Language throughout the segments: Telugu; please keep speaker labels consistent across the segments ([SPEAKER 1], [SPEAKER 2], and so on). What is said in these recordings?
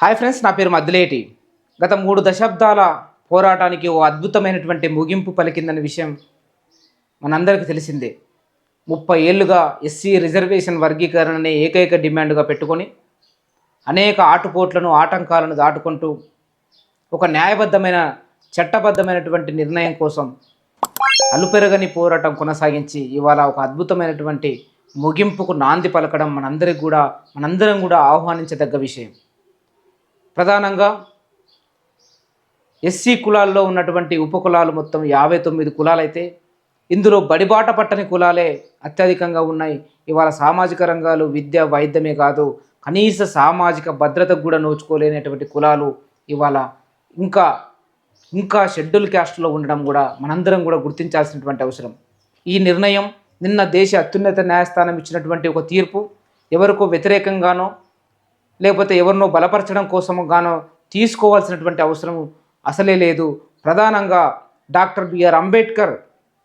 [SPEAKER 1] హాయ్ ఫ్రెండ్స్ నా పేరు మద్దులేటి. గత మూడు దశాబ్దాల పోరాటానికి ఓ అద్భుతమైనటువంటి ముగింపు పలికిందన్న విషయం మనందరికీ తెలిసిందే. ముప్పై ఏళ్ళుగా ఎస్సీ రిజర్వేషన్ వర్గీకరణని ఏకైక డిమాండ్గా పెట్టుకొని అనేక ఆటుపోట్లను ఆటంకాలను దాటుకుంటూ ఒక న్యాయబద్ధమైన చట్టబద్ధమైనటువంటి నిర్ణయం కోసం అలుపెరగని పోరాటం కొనసాగించి ఇవాళ ఒక అద్భుతమైనటువంటి ముగింపుకు నాంది పలకడం మనందరికి కూడా మనందరం కూడా ఆహ్వానించదగ్గ విషయం. ప్రధానంగా ఎస్సీ కులాల్లో ఉన్నటువంటి ఉపకులాలు మొత్తం యాభై తొమ్మిది కులాలైతే ఇందులో బడిబాట పట్టని కులాలే అత్యధికంగా ఉన్నాయి. ఇవాళ సామాజిక రంగాలు విద్య వైద్యమే కాదు కనీస సామాజిక భద్రతకు కూడా నోచుకోలేనటువంటి కులాలు ఇవాళ ఇంకా ఇంకా షెడ్యూల్ క్యాస్ట్లో ఉండడం కూడా మనందరం కూడా గుర్తించాల్సినటువంటి అవసరం. ఈ నిర్ణయం నిన్న దేశ అత్యున్నత న్యాయస్థానం ఇచ్చినటువంటి ఒక తీర్పు. ఎవరికో వ్యతిరేకంగానో లేకపోతే ఎవరినో బలపరచడం కోసం గానో తీసుకోవాల్సినటువంటి అవసరం అసలే లేదు. ప్రధానంగా డాక్టర్ బిఆర్ అంబేద్కర్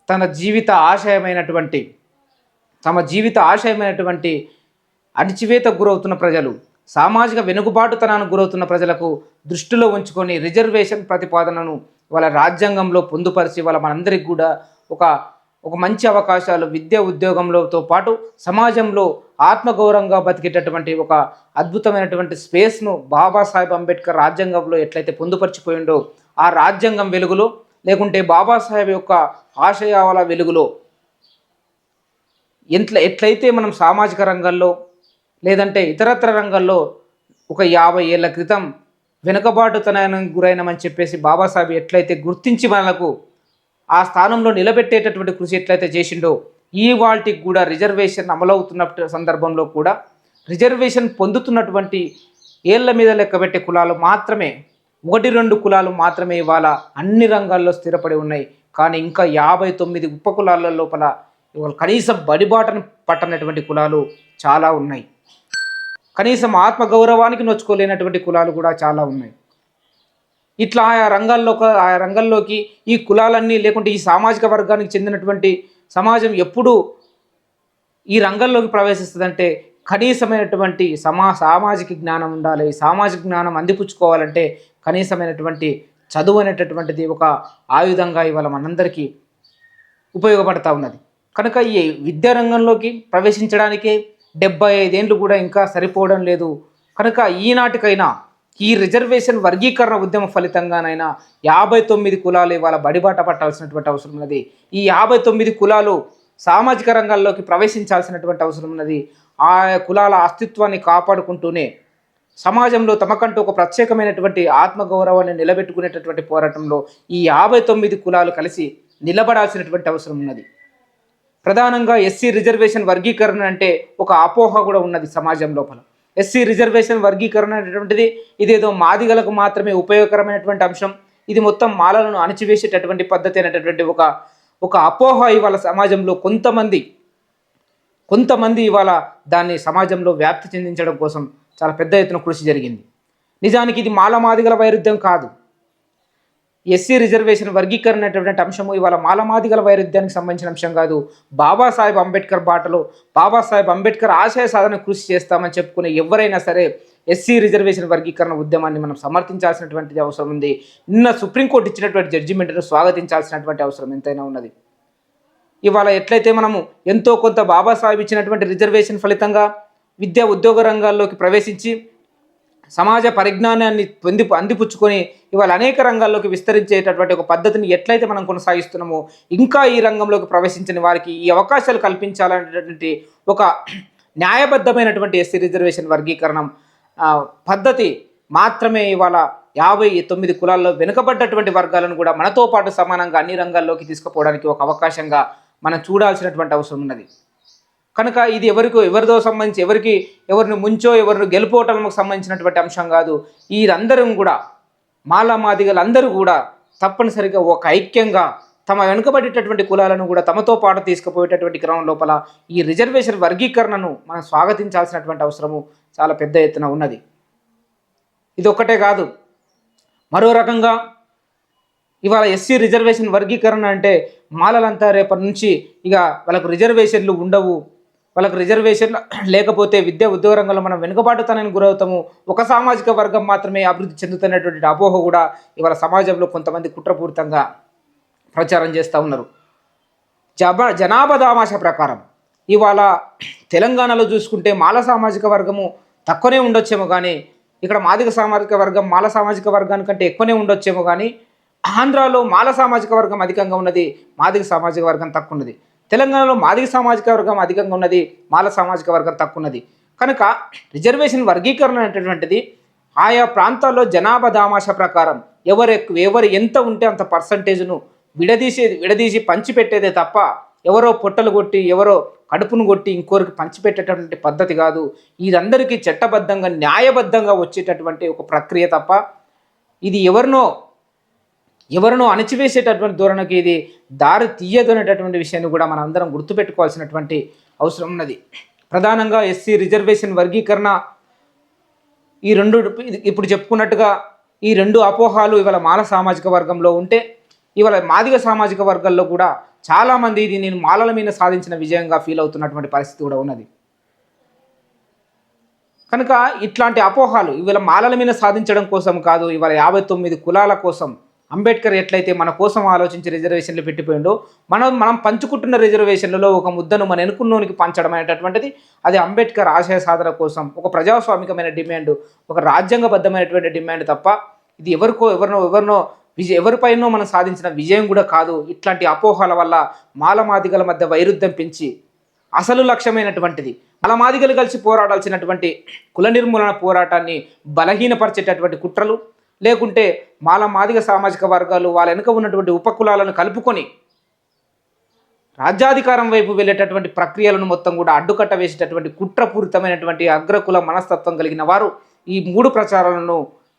[SPEAKER 1] తన జీవిత ఆశయమైనటువంటి తమ జీవిత ఆశయమైనటువంటి అణిచివేత గురవుతున్న ప్రజలు సామాజిక వెనుకబాటుతనానికి గురవుతున్న ప్రజలకు దృష్టిలో ఉంచుకొని రిజర్వేషన్ ప్రతిపాదనను వాళ్ళ రాజ్యాంగంలో పొందుపరిచి వాళ్ళ మనందరికి కూడా ఒక ఒక మంచి అవకాశాలు విద్య ఉద్యోగంలోతో పాటు సమాజంలో ఆత్మగౌరవంగా బతికేటటువంటి ఒక అద్భుతమైనటువంటి స్పేస్ను బాబాసాహెబ్ అంబేద్కర్ రాజ్యాంగంలో ఎట్లయితే పొందుపరిచిపోయిండో ఆ రాజ్యాంగం వెలుగులో లేకుంటే బాబాసాహెబ్ యొక్క ఆశయాల వెలుగులో ఎంత ఎట్లయితే మనం సామాజిక రంగంలో లేదంటే ఇతరత్ర రంగంలో ఒక యాభై ఏళ్ళ క్రితం వెనుకబాటుతనానికి గురైనమని చెప్పేసి బాబాసాహెబ్ ఎట్లయితే గుర్తించి మనకు ఆ స్థానంలో నిలబెట్టేటటువంటి కృషి ఎట్లయితే చేసిండో ఈ వాటికి కూడా రిజర్వేషన్ అమలవుతున్న సందర్భంలో కూడా రిజర్వేషన్ పొందుతున్నటువంటి ఏళ్ళ మీద లెక్కబెట్టే కులాలు మాత్రమే ఒకటి రెండు కులాలు మాత్రమే ఇవాళ అన్ని రంగాల్లో స్థిరపడి ఉన్నాయి. కానీ ఇంకా యాభై తొమ్మిది ఉప కులాల లోపల ఇవాళ కనీసం బడిబాటను పట్టనటువంటి కులాలు చాలా ఉన్నాయి. కనీసం ఆత్మగౌరవానికి నొచ్చుకోలేనటువంటి కులాలు కూడా చాలా ఉన్నాయి. ఇట్లా ఆయా రంగాల్లో ఆయా రంగంలోకి ఈ కులాలన్నీ లేకుంటే ఈ సామాజిక వర్గానికి చెందినటువంటి సమాజం ఎప్పుడు ఈ రంగంలోకి ప్రవేశిస్తుందంటే కనీసమైనటువంటి సమా సామాజిక జ్ఞానం ఉండాలి. సామాజిక జ్ఞానం అందిపుచ్చుకోవాలంటే కనీసమైనటువంటి చదువు అనేటటువంటిది ఒక ఆయుధంగా ఇవాళ మనందరికీ ఉపయోగపడతా ఉన్నది. కనుక ఈ విద్యారంగంలోకి ప్రవేశించడానికే డెబ్బై ఐదేండ్లు కూడా ఇంకా సరిపోవడం లేదు. కనుక ఈనాటికైనా ఈ రిజర్వేషన్ వర్గీకరణ ఉద్యమ ఫలితంగానైనా యాభై తొమ్మిది కులాలు ఇవాళ బడిబాట పట్టాల్సినటువంటి అవసరం ఉన్నది. ఈ యాభై తొమ్మిది కులాలు సామాజిక రంగాల్లోకి ప్రవేశించాల్సినటువంటి అవసరం ఉన్నది. ఆ కులాల అస్తిత్వాన్ని కాపాడుకుంటూనే సమాజంలో తమకంటూ ఒక ప్రత్యేకమైనటువంటి ఆత్మగౌరవాన్ని నిలబెట్టుకునేటటువంటి పోరాటంలో ఈ యాభై తొమ్మిది కులాలు కలిసి నిలబడాల్సినటువంటి అవసరం ఉన్నది. ప్రధానంగా ఎస్సీ రిజర్వేషన్ వర్గీకరణ అంటే ఒక అపోహ కూడా ఉన్నది సమాజం లోపల. ఎస్సీ రిజర్వేషన్ వర్గీకరణ అనేటువంటిది ఇదేదో మాదిగలకు మాత్రమే ఉపయోగకరమైనటువంటి అంశం. ఇది మొత్తం మాలలను అణచివేసేటటువంటి పద్ధతి అనేటటువంటి ఒక ఒక అపోహ ఇవాళ సమాజంలో కొంతమంది కొంతమంది ఇవాళ దాన్ని సమాజంలో వ్యాప్తి చెందించడం కోసం చాలా పెద్ద ఎత్తున కృషి జరిగింది. నిజానికి ఇది మాల మాదిగల వైరుధ్యం కాదు. ఎస్సీ రిజర్వేషన్ వర్గీకరణ అనేటువంటి అంశము ఇవాళ మాలమాదిగల వైరుధ్యానికి సంబంధించిన అంశం కాదు. బాబాసాహెబ్ అంబేద్కర్ బాటలో బాబాసాహెబ్ అంబేద్కర్ ఆశయ సాధన కృషి చేస్తామని చెప్పుకునే ఎవరైనా సరే ఎస్సీ రిజర్వేషన్ వర్గీకరణ ఉద్యమాన్ని మనం సమర్థించాల్సినటువంటి అవసరం ఉంది. నిన్న సుప్రీంకోర్టు ఇచ్చినటువంటి జడ్జిమెంట్ను స్వాగతించాల్సినటువంటి అవసరం ఎంతైనా ఉన్నది. ఇవాళ ఎట్లయితే మనము ఎంతో కొంత బాబాసాహెబ్ ఇచ్చినటువంటి రిజర్వేషన్ ఫలితంగా విద్యా ఉద్యోగ రంగాల్లోకి ప్రవేశించి సమాజ పరిజ్ఞానాన్ని పొంది అందిపుచ్చుకొని ఇవాళ అనేక రంగాల్లోకి విస్తరించేటటువంటి ఒక పద్ధతిని ఎట్లయితే మనం కొనసాగిస్తున్నామో ఇంకా ఈ రంగంలోకి ప్రవేశించిన వారికి ఈ అవకాశాలు కల్పించాలనేటటువంటి ఒక న్యాయబద్ధమైనటువంటి ఎస్సీ రిజర్వేషన్ వర్గీకరణం పద్ధతి మాత్రమే ఇవాళ యాభై తొమ్మిది కులాల్లో వెనుకబడ్డటువంటి వర్గాలను కూడా మనతో పాటు సమానంగా అన్ని రంగాల్లోకి తీసుకుపోవడానికి ఒక అవకాశంగా మనం చూడాల్సినటువంటి అవసరం ఉన్నది. కనుక ఇది ఎవరికో ఎవరిదో సంబంధించి ఎవరికి ఎవరిని ముంచో ఎవరిని గెలుపోవటంకు సంబంధించినటువంటి అంశం కాదు. వీరందరం కూడా మాలామాదిగలు మాదిగలందరూ కూడా తప్పనిసరిగా ఒక ఐక్యంగా తమ వెనుకబడేటటువంటి కులాలను కూడా తమతో పాటు తీసుకుపోయేటటువంటి క్రమం లోపల ఈ రిజర్వేషన్ వర్గీకరణను మనం స్వాగతించాల్సినటువంటి అవసరము చాలా పెద్ద ఎత్తున ఉన్నది. ఇది ఒక్కటే కాదు. మరో రకంగా ఇవాళ ఎస్సీ రిజర్వేషన్ వర్గీకరణ అంటే మాలలంతా రేపటి నుంచి ఇక వాళ్ళకు రిజర్వేషన్లు ఉండవు. వాళ్ళకి రిజర్వేషన్ లేకపోతే విద్య ఉద్యోగ రంగంలో మనం వెనుకబాటుతనానికి గురవుతాము. ఒక సామాజిక వర్గం మాత్రమే అభివృద్ధి చెందుతున్నటువంటి అపోహ కూడా ఇవాళ సమాజంలో కొంతమంది కుట్రపూరితంగా ప్రచారం చేస్తూ ఉన్నారు. జబ జనాభా దామాష ప్రకారం ఇవాళ తెలంగాణలో చూసుకుంటే మాల సామాజిక వర్గము తక్కువనే ఉండొచ్చేమో కానీ ఇక్కడ మాదిక సామాజిక వర్గం మాల సామాజిక వర్గానికంటే ఎక్కువనే ఉండొచ్చేమో కానీ ఆంధ్రాలో మాల సామాజిక వర్గం అధికంగా ఉన్నది మాదిక సామాజిక వర్గం తక్కువ ఉన్నది. తెలంగాణలో మాదిగ సామాజిక వర్గం అధికంగా ఉన్నది మాల సామాజిక వర్గం తక్కువ ఉన్నది కనుక రిజర్వేషన్ వర్గీకరణ అనేటటువంటిది ఆయా ప్రాంతాల్లో జనాభా దామాష ప్రకారం ఎవరు ఎక్కువ ఎవరు ఎంత ఉంటే అంత పర్సంటేజ్ను విడదీసి విడదీసి పంచిపెట్టేదే తప్ప ఎవరో పొట్టలు కొట్టి ఎవరో కడుపును కొట్టి ఇంకోరికి పంచిపెట్టేటటువంటి పద్ధతి కాదు. ఇదందరికీ చట్టబద్ధంగా న్యాయబద్ధంగా వచ్చేటటువంటి ఒక ప్రక్రియ తప్ప ఇది ఎవరినో ఎవరినో అణచివేసేటటువంటి ధోరణికి ఇది దారి తీయదు అనేటటువంటి విషయాన్ని కూడా మనం అందరం గుర్తుపెట్టుకోవాల్సినటువంటి అవసరం ఉన్నది. ప్రధానంగా ఎస్సీ రిజర్వేషన్ వర్గీకరణ ఈ రెండు ఇప్పుడు చెప్పుకున్నట్టుగా ఈ రెండు అపోహాలు ఇవాళ మాల సామాజిక వర్గంలో ఉంటే ఇవాళ మాదిగ సామాజిక వర్గాల్లో కూడా చాలామంది ఇది నేను మాలల మీద సాధించిన విజయంగా ఫీల్ అవుతున్నటువంటి పరిస్థితి కూడా ఉన్నది. కనుక ఇట్లాంటి అపోహాలు ఇవాళ మాలల మీద సాధించడం కోసం కాదు ఇవాళ యాభై తొమ్మిది కులాల కోసం అంబేద్కర్ ఎట్లయితే మన కోసం ఆలోచించి రిజర్వేషన్లు పెట్టిపోయిండో మనం మనం పంచుకుంటున్న రిజర్వేషన్లలో ఒక ముద్దను మన ఎనుకున్నోనికి పంచడం అనేటటువంటిది అది అంబేద్కర్ ఆశయ సాధన కోసం ఒక ప్రజాస్వామికమైన డిమాండ్ ఒక రాజ్యాంగబద్ధమైనటువంటి డిమాండ్ తప్ప ఇది ఎవరికో ఎవరినో ఎవరినో విజయ ఎవరిపైనో మనం సాధించిన విజయం కూడా కాదు. ఇట్లాంటి అపోహల వల్ల మాలమాదిగల మధ్య వైరుధ్యం పెంచి అసలు లక్ష్యమైనటువంటిది మాలమాదిగలు కలిసి పోరాడాల్సినటువంటి కుల నిర్మూలన పోరాటాన్ని బలహీనపరిచేటటువంటి కుట్రలు లేకుంటే మాల మాదిగ సామాజిక వర్గాలు వాళ్ళ వెనుక ఉన్నటువంటి ఉపకులాలను కలుపుకొని రాజ్యాధికారం వైపు వెళ్ళేటటువంటి ప్రక్రియలను మొత్తం కూడా అడ్డుకట్ట వేసేటటువంటి కుట్రపూరితమైనటువంటి అగ్రకుల మనస్తత్వం కలిగిన వారు ఈ మూడు ప్రచారాలను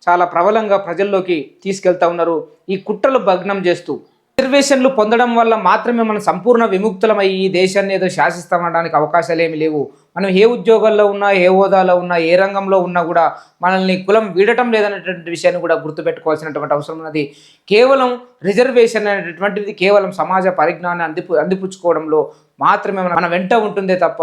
[SPEAKER 1] చాలా ప్రబలంగా ప్రజల్లోకి తీసుకెళ్తా ఉన్నారు. ఈ కుట్రలు భగ్నం చేస్తూ రిజర్వేషన్లు పొందడం వల్ల మాత్రమే మనం సంపూర్ణ విముక్తులమై ఈ దేశాన్ని ఏదో శాసిస్తామనడానికి అవకాశాలు ఏమి లేవు. మనం ఏ ఉద్యోగాల్లో ఉన్నా ఏ హోదాలో ఉన్నా ఏ రంగంలో ఉన్నా కూడా మనల్ని కులం వీడటం లేదనేటువంటి విషయాన్ని కూడా గుర్తుపెట్టుకోవాల్సినటువంటి అవసరం ఉన్నది. కేవలం రిజర్వేషన్ అనేటటువంటిది కేవలం సమాజ పరిజ్ఞానాన్ని అందిపు అందిపుచ్చుకోవడంలో మాత్రమే మన వెంట ఉంటుందే తప్ప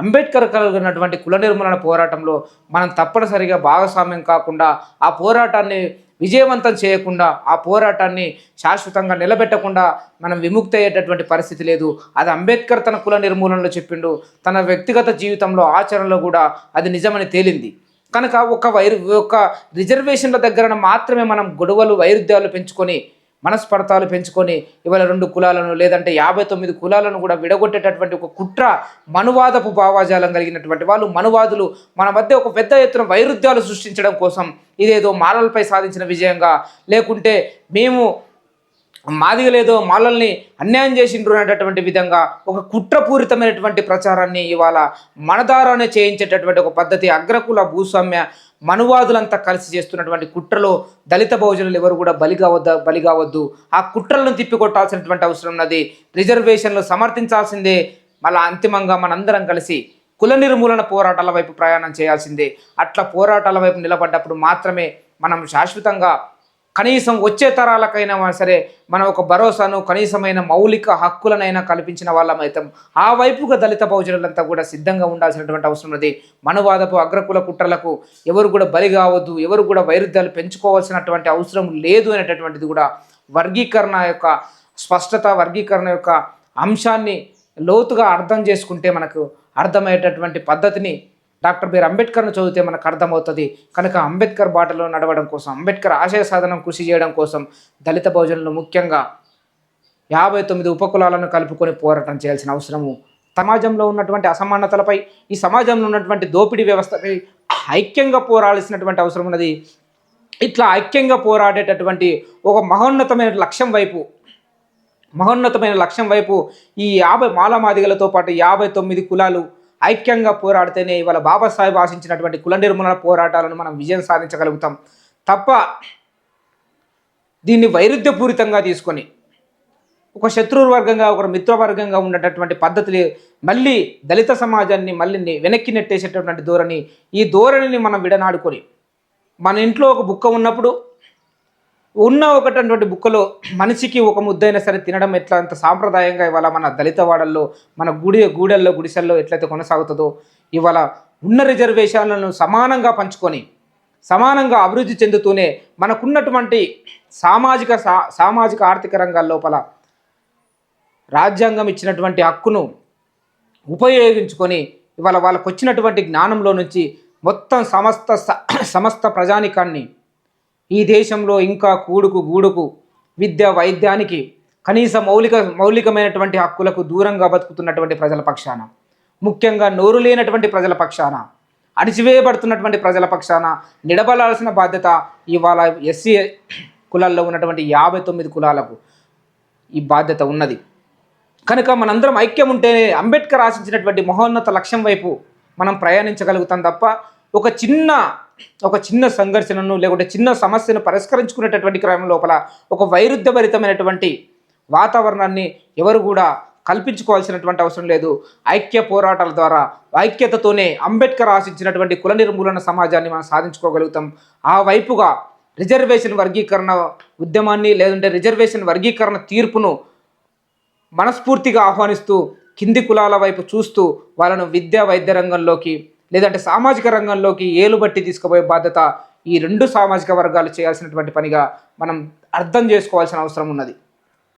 [SPEAKER 1] అంబేద్కర్ కలిగినటువంటి కుల నిర్మూలన పోరాటంలో మనం తప్పనిసరిగా భాగస్వామ్యం కాకుండా ఆ పోరాటాన్ని విజయవంతం చేయకుండా ఆ పోరాటాన్ని శాశ్వతంగా నిలబెట్టకుండా మనం విముక్తి అయ్యేటటువంటి పరిస్థితి లేదు. అది అంబేద్కర్ తన కుల నిర్మూలనలో చెప్పిండు. తన వ్యక్తిగత జీవితంలో ఆచరణలో కూడా అది నిజమని తేలింది. కనుక ఒక వైరు ఒక రిజర్వేషన్ల దగ్గర మాత్రమే మనం గొడవలు వైరుధ్యాలు పెంచుకొని మనస్పర్ధాలు పెంచుకొని ఇవాళ రెండు కులాలను లేదంటే యాభై తొమ్మిది కులాలను కూడా విడగొట్టేటటువంటి ఒక కుట్ర మనువాదపు భావాజాలం కలిగినటువంటి వాళ్ళు మనువాదులు మన మధ్య ఒక పెద్ద ఎత్తున వైరుధ్యాలు సృష్టించడం కోసం ఇదేదో మాలలపై సాధించిన విజయంగా. లేకుంటే మేము మాదిగలేదో మాలల్ని అన్యాయం చేసిండ్రు అనేటటువంటి విధంగా ఒక కుట్రపూరితమైనటువంటి ప్రచారాన్ని ఇవాళ మనదారానే చేయించేటటువంటి ఒక పద్ధతి అగ్రకుల భూస్వామ్య మనువాదులంతా కలిసి చేస్తున్నటువంటి కుట్రలో దళిత బహుజనులు ఎవరు కూడా బలి కావద్ద బలి కావద్దు. ఆ కుట్రలను తిప్పికొట్టాల్సినటువంటి అవసరం ఉన్నది. రిజర్వేషన్లు సమర్థించాల్సిందే. మళ్ళా అంతిమంగా మనందరం కలిసి కుల నిర్మూలన పోరాటాల వైపు ప్రయాణం చేయాల్సిందే. అట్లా పోరాటాల వైపు నిలబడ్డప్పుడు మాత్రమే మనం శాశ్వతంగా కనీసం వచ్చే తరాలకైనా సరే మనం ఒక భరోసాను కనీసమైన మౌలిక హక్కులనైనా కల్పించిన వాళ్ళమైతం ఆ వైపుగా దళిత బహుజనులంతా కూడా సిద్ధంగా ఉండాల్సినటువంటి అవసరం ఉన్నది. మనువాదపు అగ్రకుల కుట్రలకు ఎవరు కూడా బలి కావద్దు ఎవరు కూడా వైరుధ్యాలు పెంచుకోవాల్సినటువంటి అవసరం లేదు అనేటటువంటిది కూడా వర్గీకరణ యొక్క స్పష్టత వర్గీకరణ యొక్క అంశాన్ని లోతుగా అర్థం చేసుకుంటే మనకు అర్థమయ్యేటటువంటి పద్ధతిని డాక్టర్ బిఆర్ అంబేద్కర్ను చదివితే మనకు అర్థమవుతుంది. కనుక అంబేద్కర్ బాటలో నడవడం కోసం అంబేద్కర్ ఆశయ సాధనం కృషి చేయడం కోసం దళిత బహుజనులు ముఖ్యంగా యాభై తొమ్మిది ఉపకులాలను కలుపుకొని పోరాటం చేయాల్సిన అవసరము. సమాజంలో ఉన్నటువంటి అసమానతలపై ఈ సమాజంలో ఉన్నటువంటి దోపిడీ వ్యవస్థపై ఐక్యంగా పోరాడాల్సినటువంటి అవసరం ఉన్నది. ఇట్లా ఐక్యంగా పోరాడేటటువంటి ఒక మహోన్నతమైన లక్ష్యం వైపు మహోన్నతమైన లక్ష్యం వైపు ఈ యాభై మాలమాదిగలతో పాటు యాభై తొమ్మిది కులాలు ఐక్యంగా పోరాడితేనే ఇవాళ బాబాసాహెబ్ ఆశించినటువంటి కుల నిర్మూలన పోరాటాలను మనం విజయం సాధించగలుగుతాం. తప్ప దీన్ని వైరుధ్యపూరితంగా తీసుకొని ఒక శత్రువర్గంగా ఒక మిత్రవర్గంగా ఉన్నటువంటి పద్ధతులు మళ్ళీ దళిత సమాజాన్ని మళ్ళీ వెనక్కి నెట్టేసేటటువంటి ధోరణి ఈ ధోరణిని మనం విడనాడుకొని మన ఇంట్లో ఒక బుక్క ఉన్నప్పుడు ఉన్న ఒకటటువంటి బుక్కలో మనిషికి ఒక ముద్దైనా సరే తినడం ఎట్లా? అంత సాంప్రదాయంగా ఇవాళ మన దళిత వాడల్లో మన గుడి గూడెల్లో గుడిసెల్లో ఎట్లయితే కొనసాగుతుందో ఇవాళ ఉన్న రిజర్వేషన్లను సమానంగా పంచుకొని సమానంగా అభివృద్ధి చెందుతూనే మనకున్నటువంటి సామాజిక సా సామాజిక ఆర్థిక రంగాల లోపల రాజ్యాంగం ఇచ్చినటువంటి హక్కును ఉపయోగించుకొని ఇవాళ వాళ్ళకు వచ్చినటువంటి జ్ఞానంలో నుంచి మొత్తం సమస్త స- సమస్త ప్రజానికాన్ని ఈ దేశంలో ఇంకా కూడుకు గూడుకు విద్య వైద్యానికి కనీస మౌలిక మౌలికమైనటువంటి హక్కులకు దూరంగా బతుకుతున్నటువంటి ప్రజల పక్షాన ముఖ్యంగా నోరు లేనటువంటి ప్రజల పక్షాన అణిచివేయబడుతున్నటువంటి ప్రజల పక్షాన నిలబడాల్సిన బాధ్యత ఇవాళ ఎస్సీ కులాల్లో ఉన్నటువంటి యాభై తొమ్మిది కులాలకు ఈ బాధ్యత ఉన్నది. కనుక మనందరం ఐక్యం ఉంటేనే అంబేద్కర్ ఆశించినటువంటి మహోన్నత లక్ష్యం వైపు మనం ప్రయాణించగలుగుతాం తప్ప ఒక చిన్న ఒక చిన్న సంఘర్షణను లేకుంటే చిన్న సమస్యను పరిష్కరించుకునేటటువంటి క్రమం లోపల ఒక వైరుధ్యభరితమైనటువంటి వాతావరణాన్ని ఎవరు కూడా కల్పించుకోవాల్సినటువంటి అవసరం లేదు. ఐక్య పోరాటాల ద్వారా ఐక్యతతోనే అంబేద్కర్ ఆశించినటువంటి కుల నిర్మూలన సమాజాన్ని మనం సాధించుకోగలుగుతాం. ఆ వైపుగా రిజర్వేషన్ వర్గీకరణ ఉద్యమాన్ని లేదంటే రిజర్వేషన్ వర్గీకరణ తీర్పును మనస్ఫూర్తిగా ఆహ్వానిస్తూ కింది కులాల వైపు చూస్తూ వాళ్ళను విద్యా వైద్య రంగంలోకి లేదంటే సామాజిక రంగంలోకి ఏలుబట్టి తీసుకుపోయే బాధ్యత ఈ రెండు సామాజిక వర్గాలు చేయాల్సినటువంటి పనిగా మనం అర్థం చేసుకోవాల్సిన అవసరం ఉన్నది.